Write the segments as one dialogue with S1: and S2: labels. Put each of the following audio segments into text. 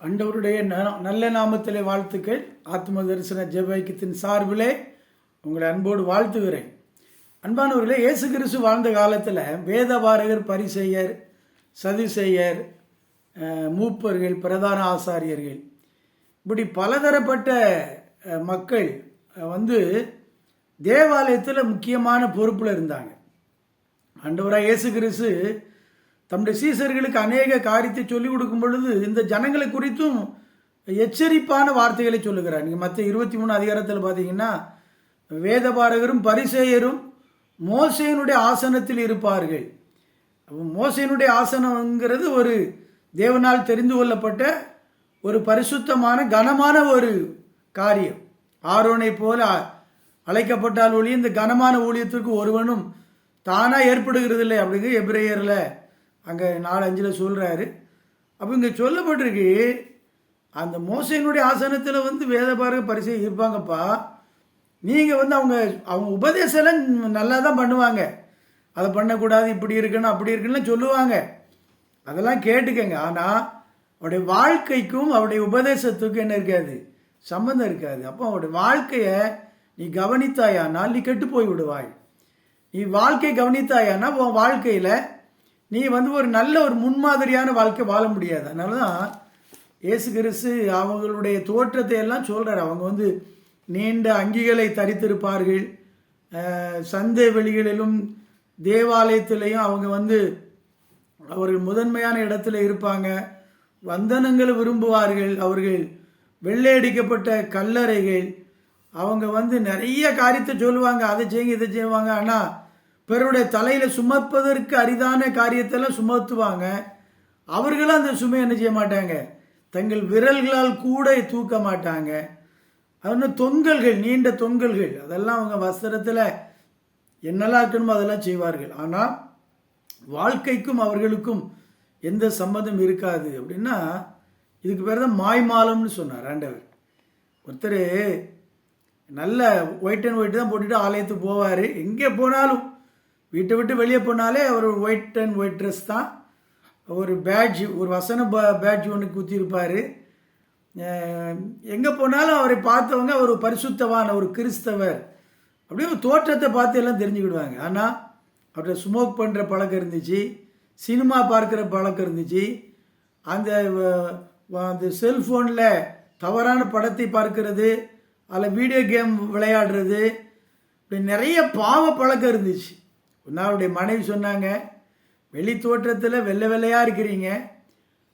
S1: அண்டவருடைய ந- நல்ல நாமத்திலே வாழ்த்துக்கள். ஆத்ம தரிசன ஜெபைக்கத்தின் சார்பிலே உங்களை அன்போடு வாழ்த்துகிறேன். அன்பானவர்களே இயேசு கிறிஸ்து வாழ்ந்த காலத்தில் வேதபாரகர் பரிசெயர் சதிசெயர் மூப்பர்கள் பிரதான ஆசாரியர்கள் இப்படி பலதரப்பட்ட மக்கள் வந்து தேவாலயத்தில் முக்கியமான பொறுப்பில் இருந்தாங்க. அண்டவராக இயேசு கிறிஸ்து தம்முடைய சீசர்களுக்கு அநேக காரியத்தை சொல்லிக் கொடுக்கும் பொழுது இந்த ஜனங்களை குறித்தும் எச்சரிப்பான வார்த்தைகளை சொல்லுகிறார். நீங்கள் மற்ற இருபத்தி மூணு அதிகாரத்தில் பார்த்தீங்கன்னா வேதபாரகரும் பரிசேயரும் மோசையனுடைய ஆசனத்தில் இருப்பார்கள். மோசையனுடைய ஆசனங்கிறது ஒரு தேவனால் தெரிந்து கொள்ளப்பட்ட ஒரு பரிசுத்தமான கனமான ஒரு காரியம். ஆரோனை போல அழைக்கப்பட்டால் ஒளி இந்த கனமான ஊழியத்திற்கு ஒருவனும் தானாக ஏற்படுகிறது இல்லை அப்படிங்கிற எபிரேயரில் அங்கே நாலு அஞ்சில் சொல்கிறாரு அப்போ இங்கே சொல்லப்பட்டிருக்கு அந்த மோசையினுடைய ஆசனத்தில் வந்து வேதபாரக பரிசை இருப்பாங்கப்பா. நீங்கள் வந்து அவங்க அவங்க உபதேசம்லாம் நல்லா தான் பண்ணுவாங்க. அதை பண்ணக்கூடாது இப்படி இருக்கணும் அப்படி இருக்குன்னு சொல்லுவாங்க. அதெல்லாம் கேட்டுக்கங்க. ஆனால் அவருடைய வாழ்க்கைக்கும் அவருடைய உபதேசத்துக்கும் என்ன இருக்காது? சம்மந்தம் இருக்காது. அப்போ அவருடைய வாழ்க்கையை நீ கவனித்தாயானால் நீ கெட்டு போய் விடுவாய் நீ வாழ்க்கை கவனித்தாயானா உன் வாழ்க்கையில் நீ வந்து ஒரு நல்ல ஒரு முன்மாதிரியான வாழ்க்கை வாழ முடியாது. அதனால தான் இயேசு கிறிஸ்து அவங்களுடைய தோற்றத்தை எல்லாம் சொல்கிறார் அவங்க வந்து நீண்ட அங்கிகளை தரித்திருப்பார்கள். சந்தை வெளிகளிலும் தேவாலயத்திலையும் அவங்க வந்து அவர்கள் முதன்மையான இடத்துல இருப்பாங்க. வந்தனங்களை விரும்புவார்கள். அவர்கள் வெள்ளையடிக்கப்பட்ட கல்லறைகள். அவங்க வந்து நிறைய காரியத்தை சொல்லுவாங்க. அதை செய்யுங்க இதை செய்வாங்க. ஆனால் பிறருடைய தலையில் சுமப்பதற்கு அரிதான காரியத்தெல்லாம் சுமத்துவாங்க. அவர்களும் அந்த சுமை என்ன செய்ய மாட்டாங்க? தங்கள் விரல்களால் கூட தூக்க மாட்டாங்க. அது இன்னும் தொங்கல்கள் நீண்ட தொங்கல்கள். அதெல்லாம் அவங்க வஸ்திரத்தில் என்னெல்லாம் இருக்கணுமோ அதெல்லாம் செய்வார்கள். ஆனால் வாழ்க்கைக்கும் அவர்களுக்கும் எந்த சம்மதம் இருக்காது. அப்படின்னா இதுக்கு பேர் தான் மாய்மாலம்னு சொன்னார் ஆண்டவர். ஒருத்தர் நல்ல ஒயிட் அண்ட் ஒயிட் தான் போட்டுட்டு ஆலயத்துக்கு போவார். எங்கே போனாலும் வீட்டை விட்டு வெளியே போனாலே அவர் ஒயிட் அண்ட் ஒயிட் ட்ரெஸ் தான். ஒரு பேட்ஜ் ஒரு வசன பேட்ஜ் ஒன்று குத்திருப்பார். எங்கே போனாலும் அவரை பார்த்தவங்க அவர் பரிசுத்தவான் ஒரு கிறிஸ்தவர். அப்படியே ஒரு தோற்றத்தை பார்த்து எல்லாம் தெரிஞ்சுக்கிடுவாங்க. ஆனால் அவர்கிட்ட ஸ்மோக் பண்ணுற பழக்கம் இருந்துச்சு சினிமா பார்க்குற பழக்கம் இருந்துச்சு. அந்த வ- அந்த செல்ஃபோனில் தவறான படத்தை பார்க்கறது அதில் வீடியோ கேம் விளையாடுறது இப்படி நிறைய பாவ பழக்கம் இருந்துச்சு. நான் அவருடைய மனைவி சொன்னாங்க வெளி தோற்றத்தில் வெள்ளை வெள்ளையாக இருக்கிறீங்க.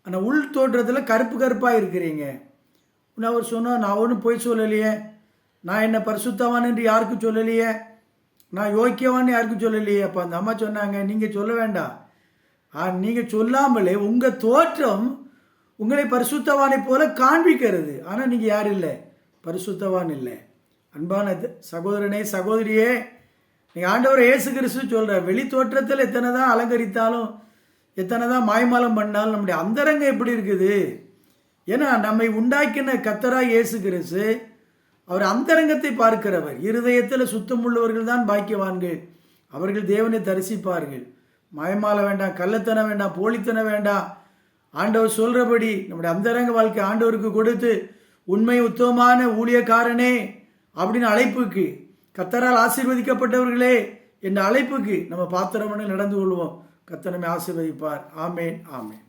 S1: ஆனால் உள் தோற்றத்தில் கருப்பு கருப்பாக இருக்கிறீங்க. நான் அவர் சொன்னால் நான் ஒன்றும் போய் சொல்லலையே. நான் என்ன பரிசுத்தவான் என்று யாருக்கும் சொல்லலையே. நான் யோக்கியவான்னு யாருக்கும் சொல்லலையே. அப்போ அந்த அம்மா சொன்னாங்க நீங்கள் சொல்ல வேண்டாம். நீங்கள் சொல்லாமலே உங்கள் தோற்றம் உங்களை பரிசுத்தவானை போல காண்பிக்கிறது. ஆனால் நீங்கள் யார் இல்லை? பரிசுத்தவான் இல்லை. அன்பான சகோதரனே சகோதரியே நீங்கள் ஆண்டவர் இயேசு கிறிஸ்து சொல்கிற வெளி தோற்றத்தில் எத்தனை தான் அலங்கரித்தாலும் எத்தனை தான் மாய்மாலம் பண்ணாலும் நம்முடைய அந்தரங்கம் எப்படி இருக்குது? ஏன்னா நம்மை உண்டாக்கின கத்தரா இயேசு கிறிஸ்து அவர் அந்தரங்கத்தை பார்க்கிறவர். இருதயத்தில் சுத்தமுள்ளவர்கள் தான் பாக்கியவான்கள். அவர்கள் தேவனை தரிசிப்பார்கள். மயமால வேண்டாம் கள்ளத்தனம் வேண்டாம் போலித்தனம் வேண்டாம். ஆண்டவர் சொல்கிறபடி நம்முடைய அந்தரங்க வாழ்க்கை ஆண்டவருக்கு கொடுத்து உண்மை உத்தமமான ஊழியக்காரனே அப்படின்னு அழைப்புக்கு கத்தரால் ஆசீர்வதிக்கப்பட்டவர்களே என்ற அழைப்புக்கு நம்ம பாத்திரமனை நடந்து கொள்வோம். கத்தனமே ஆசீர்வதிப்பார். ஆமேன் ஆமேன்.